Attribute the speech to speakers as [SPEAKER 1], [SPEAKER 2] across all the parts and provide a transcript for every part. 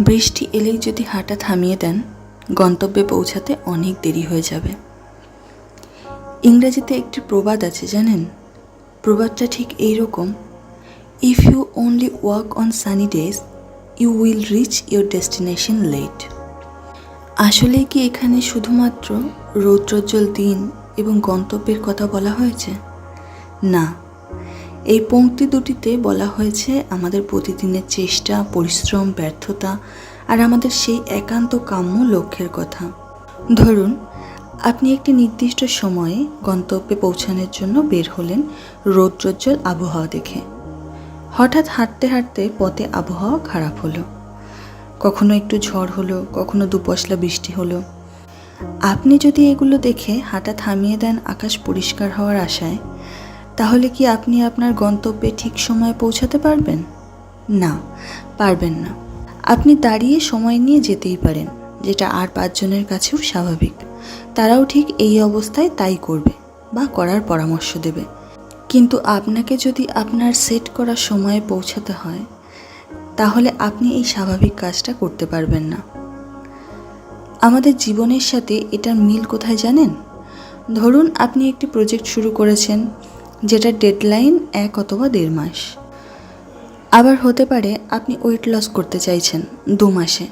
[SPEAKER 1] বৃষ্টি এলেই যদি হাঁটা থামিয়ে দেন, গন্তব্যে পৌঁছাতে অনেক দেরি হয়ে যাবে। ইংরেজিতে একটি প্রবাদ আছে, জানেন? প্রবাদটা ঠিক এই রকম if you only walk on sunny days you will reach your destination late আসলে কি এখানে শুধুমাত্র রৌদ্রোজ্জ্বল দিন এবং গন্তব্যের কথা বলা হয়েছে? না। এই পংক্তি দুটিতে বলা হয়েছে আমাদের প্রতিদিনের চেষ্টা, পরিশ্রম, ব্যর্থতা আর আমাদের সেই একান্ত কাম্য লক্ষ্যের কথা। ধরুন, আপনি একটি নির্দিষ্ট সময়ে গন্তব্যে পৌঁছানোর জন্য বের হলেন রৌদ্রোজ্জ্বল আবহাওয়া দেখে। হঠাৎ হাঁটতে হাঁটতে পথে আবহাওয়া খারাপ হলো। কখনো একটু ঝড় হলো, কখনো দুপশলা বৃষ্টি হলো। আপনি যদি এগুলো দেখে হাঁটা থামিয়ে দেন আকাশ পরিষ্কার হওয়ার আশায় তাহলে কি আপনি আপনার গন্তব্যে ঠিক সময়ে পৌঁছাতে পারবেন? না পারবেন না। আপনি দাঁড়িয়ে সময় নিয়ে যেতেই পারেন, যেটা আর পাঁচজনের কাছেও স্বাভাবিক। তারাও ঠিক এই অবস্থায় তাই করবে বা করার পরামর্শ দেবে। কিন্তু আপনাকে যদি আপনার সেট করা সময়ে পৌঁছাতে হয়, তাহলে আপনি এই স্বাভাবিক কাজটা করতে পারবেন না। আমাদের জীবনের সাথে এটার মিল কোথায় জানেন? ধরুন আপনি একটি প্রজেক্ট শুরু করেছেন যেটা ডেডলাইন এক অথবা দেড় মাস। আবার হতে পারে আপনি ওয়েট লস করতে চাইছেন দু মাসে।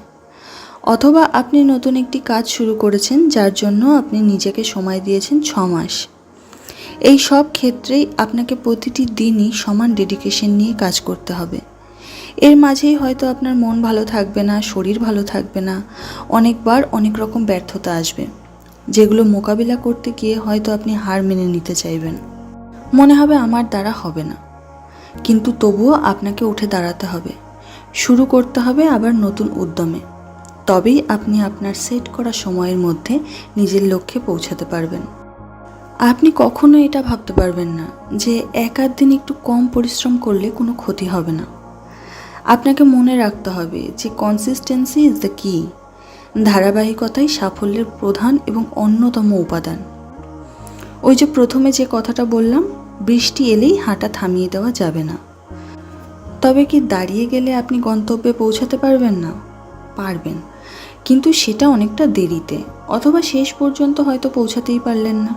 [SPEAKER 1] অথবা আপনি নতুন একটি কাজ শুরু করেছেন যার জন্য আপনি নিজেকে সময় দিয়েছেন ছ মাস। এই সব ক্ষেত্রেই আপনাকে প্রতিটি দিনই সমান ডেডিকেশন নিয়ে কাজ করতে হবে। এর মাঝেই হয়তো আপনার মন ভালো থাকবে না, শরীর ভালো থাকবে না, অনেকবার অনেক রকম ব্যর্থতা আসবে, যেগুলো মোকাবিলা করতে গিয়ে হয়তো আপনি হার মেনে নিতে চাইবেন। মনে হবে আমার দ্বারা হবে না। কিন্তু তবুও আপনাকে উঠে দাঁড়াতে হবে। শুরু করতে হবে আবার নতুন উদ্যমে। তবেই আপনি আপনার সেট করা সময়ের মধ্যে নিজের লক্ষ্যে পৌঁছাতে পারবেন। আপনি কখনো এটা ভাবতে পারবেন না যে এক আধ দিন একটু কম পরিশ্রম করলে কোনো ক্ষতি হবে না। আপনাকে মনে রাখতে হবে যে কনসিস্টেন্সি ইজ দ্য কি ধারাবাহিকতাই সাফল্যের প্রধান এবং অন্যতম উপাদান। ওই যে প্রথমে যে কথাটা বললাম বৃষ্টি এলেই হাঁটা থামিয়ে দেওয়া যাবে না। তবে কি দাঁড়িয়ে গেলে আপনি গন্তব্যে পৌঁছাতে পারবেন না? পারবেন। কিন্তু সেটা অনেকটা দেরিতে, অথবা শেষ পর্যন্ত হয়তো পৌঁছাতেই পারলেন না।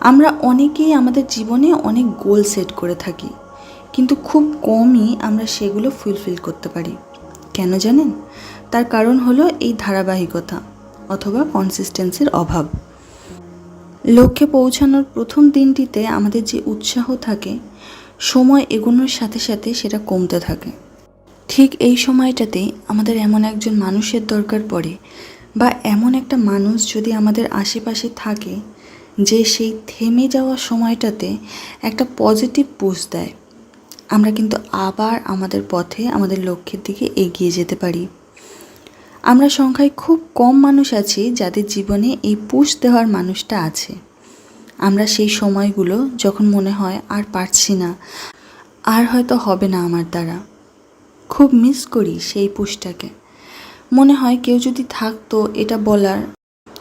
[SPEAKER 1] আমরা অনেকেই আমাদের জীবনে অনেক গোল সেট করে থাকি, কিন্তু খুব কমই আমরা সেগুলো ফুলফিল করতে পারি। কেন জানেন? তার কারণ হলো এই ধারাবাহিকতা, অথবা কনসিস্টেন্সির অভাব। লক্ষ্যে পৌঁছানোর প্রথম দিনটিতে আমাদের যে উৎসাহ থাকে, সময় এগোনোর সাথে সাথে সেটা কমতে থাকে। ঠিক এই সময়টাতেই আমাদের এমন একজন মানুষের দরকার পড়ে বা এমন একটা মানুষ যদি আমাদের আশেপাশে থাকে, যে সেই থেমে যাওয়া সময়টাতে একটা পজিটিভ পুশ দেয়। আমরা কিন্তু আবার আমাদের পথে, আমাদের লক্ষ্যের দিকে এগিয়ে যেতে পারি। আমরা সংখ্যায় খুব কম মানুষ আছি যাদের জীবনে এই পুষ দেওয়ার মানুষটা আছে। আমরা সেই সময়গুলো যখন মনে হয় আর পারছি না, আর হয়তো হবে না আমার দ্বারা। খুব মিস করি সেই পুষটাকে মনে হয় কেউ যদি থাকতো এটা বলার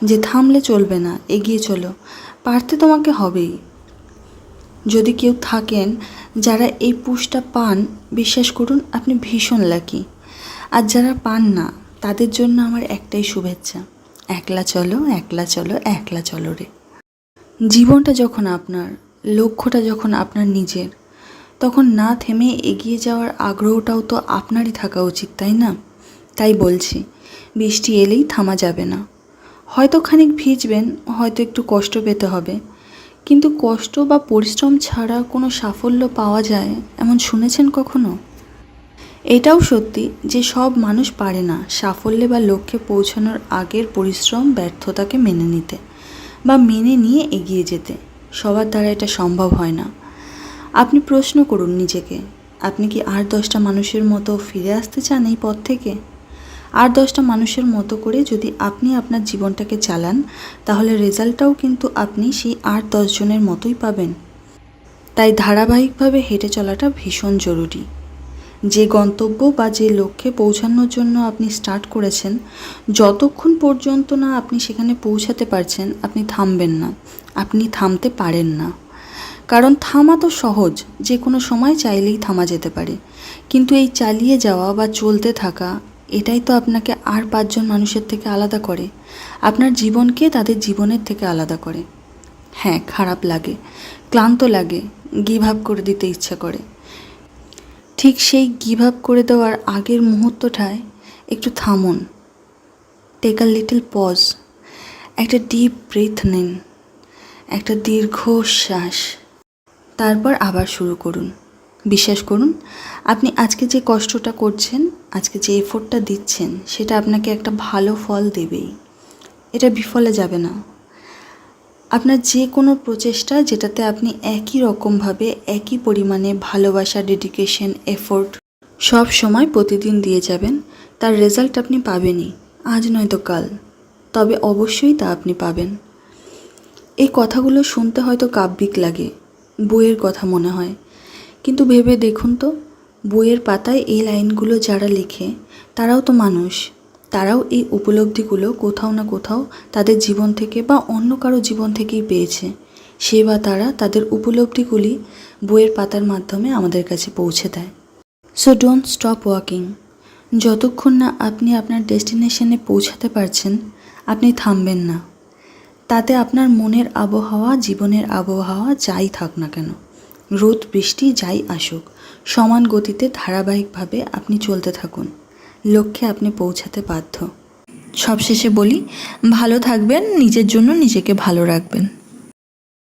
[SPEAKER 1] যে থামলে চলবে না, এগিয়ে চলো, পারতে তোমাকে হবেই। যদি কেউ থাকেন যারা এই পুষটা পান, বিশ্বাস করুন আপনি ভীষণ লাকি আর যারা পান না তাদের জন্য আমার একটাই শুভেচ্ছা। একলা চলো একলা চলো একলা চলো রে। জীবনটা যখন আপনার, লক্ষ্যটা যখন আপনার নিজের, তখন না থেমে এগিয়ে যাওয়ার আগ্রহটাও তো আপনারই থাকা উচিত, তাই না? তাই বলছি, বৃষ্টি এলেই থামা যাবে না। হয়তো খানিক ভিজবেন, হয়তো একটু কষ্ট পেতে হবে। কিন্তু কষ্ট বা পরিশ্রম ছাড়া কোনো সাফল্য পাওয়া যায়, এমন শুনেছেন কখনো? এটাও সত্যি যে সব মানুষ পারে না সাফল্যে বা লক্ষ্যে পৌঁছানোর আগের পরিশ্রম, ব্যর্থতাকে মেনে নিতে বা মেনে নিয়ে এগিয়ে যেতে। সবার দ্বারা এটা সম্ভব হয় না। আপনি প্রশ্ন করুন নিজেকে, আপনি কি আর দশটা মানুষের মতো ফিরে আসতে চান এই পথ থেকে? আর দশটা মানুষের মতো করে যদি আপনি আপনার জীবনটাকে চালান, তাহলে রেজাল্টটাও কিন্তু আপনি সেই আর দশজনের মতোই পাবেন। তাই ধারাবাহিকভাবে হেঁটে চলাটা ভীষণ জরুরি। যে গন্তব্য বা যে লক্ষ্যে পৌঁছানোর জন্য আপনি স্টার্ট করেছেন, যতক্ষণ পর্যন্ত না আপনি সেখানে পৌঁছাতে পারছেন, আপনি থামবেন না। আপনি থামতে পারেন না। কারণ থামা তো সহজ, যে কোনো সময় চাইলেই থামা যেতে পারে। কিন্তু এই চালিয়ে যাওয়া বা চলতে থাকা, এটাই তো আপনাকে আর পাঁচজন মানুষের থেকে আলাদা করে। আপনার জীবনকে তাদের জীবনের থেকে আলাদা করে। হ্যাঁ খারাপ লাগে, ক্লান্ত লাগে গিভ আপ করে দিতে ইচ্ছা করে। ঠিক সেই গিভ আপ করে দেওয়ার আগের মুহূর্তটায় একটু থামুন। টেক আ লিটল পজ একটা ডিপ ব্রেথ নিন। একটা দীর্ঘ শ্বাস তারপর আবার শুরু করুন। বিশ্বাস করুন, আপনি আজকে যে কষ্টটা করছেন, আজকে যে এফোর্টটা দিচ্ছেন, সেটা আপনাকে একটা ভালো ফল দেবেই। এটা বিফলে যাবে না। আপনার যে কোনো প্রচেষ্টা যেটাতে আপনি একই রকমভাবে, একই পরিমাণে ভালোবাসা ডেডিকেশন এফোর্ট সব সময় প্রতিদিন দিয়ে যাবেন, তার রেজাল্ট আপনি পাবেনই। আজ নয়তো কাল। তবে অবশ্যই তা আপনি পাবেন। এই কথাগুলো শুনতে হয়তো কাব্যিক লাগে, বইয়ের কথা মনে হয়। কিন্তু ভেবে দেখুন তো, বইয়ের পাতায় এই লাইনগুলো যারা লেখে, তারাও তো মানুষ। তারাও এই উপলব্ধিগুলো কোথাও না কোথাও তাদের জীবন থেকে বা অন্য কারও জীবন থেকেই পেয়েছে। সে বা তারা তাদের উপলব্ধিগুলি বইয়ের পাতার মাধ্যমে আমাদের কাছে পৌঁছে দেয়। সো ডোন্ট স্টপ ওয়াকিং যতক্ষণ না আপনি আপনার ডেস্টিনেশনে পৌঁছাতে পারছেন, আপনি থামবেন না। তাতে আপনার মনের আবহাওয়া, জীবনের আবহাওয়া যাই থাক না কেন। রোদ, বৃষ্টি যাই আসুক, সমান গতিতে, ধারাবাহিকভাবে আপনি চলতে থাকুন। লক্ষ্যে আপনি পৌঁছাতে বাধ্য। সবশেষে বলি ভালো থাকবেন নিজের জন্য নিজেকে ভালো রাখবেন।